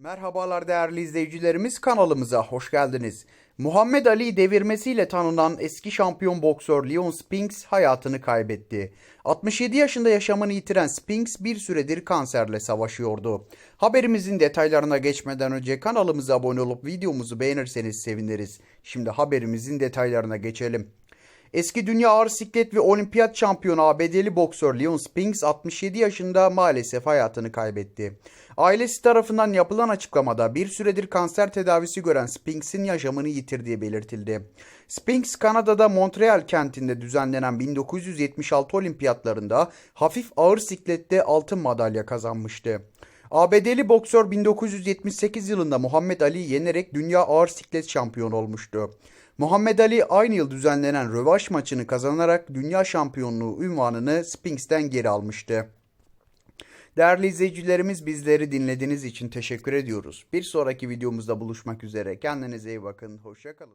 Merhabalar değerli izleyicilerimiz kanalımıza hoş geldiniz. Muhammed Ali devirmesiyle tanınan eski şampiyon boksör Leon Spinks hayatını kaybetti. 67 yaşında yaşamını yitiren Spinks bir süredir kanserle savaşıyordu. Haberimizin detaylarına geçmeden önce kanalımıza abone olup videomuzu beğenirseniz seviniriz. Şimdi haberimizin detaylarına geçelim. Eski dünya ağır siklet ve olimpiyat şampiyonu ABD'li boksör Leon Spinks 67 yaşında maalesef hayatını kaybetti. Ailesi tarafından yapılan açıklamada bir süredir kanser tedavisi gören Spinks'in yaşamını yitirdiği belirtildi. Spinks Kanada'da Montreal kentinde düzenlenen 1976 olimpiyatlarında hafif ağır siklette altın madalya kazanmıştı. ABD'li boksör 1978 yılında Muhammed Ali'yi yenerek dünya ağır siklet şampiyonu olmuştu. Muhammed Ali aynı yıl düzenlenen rövaş maçını kazanarak dünya şampiyonluğu ünvanını Spinks'ten geri almıştı. Değerli izleyicilerimiz bizleri dinlediğiniz için teşekkür ediyoruz. Bir sonraki videomuzda buluşmak üzere. Kendinize iyi bakın. Hoşçakalın.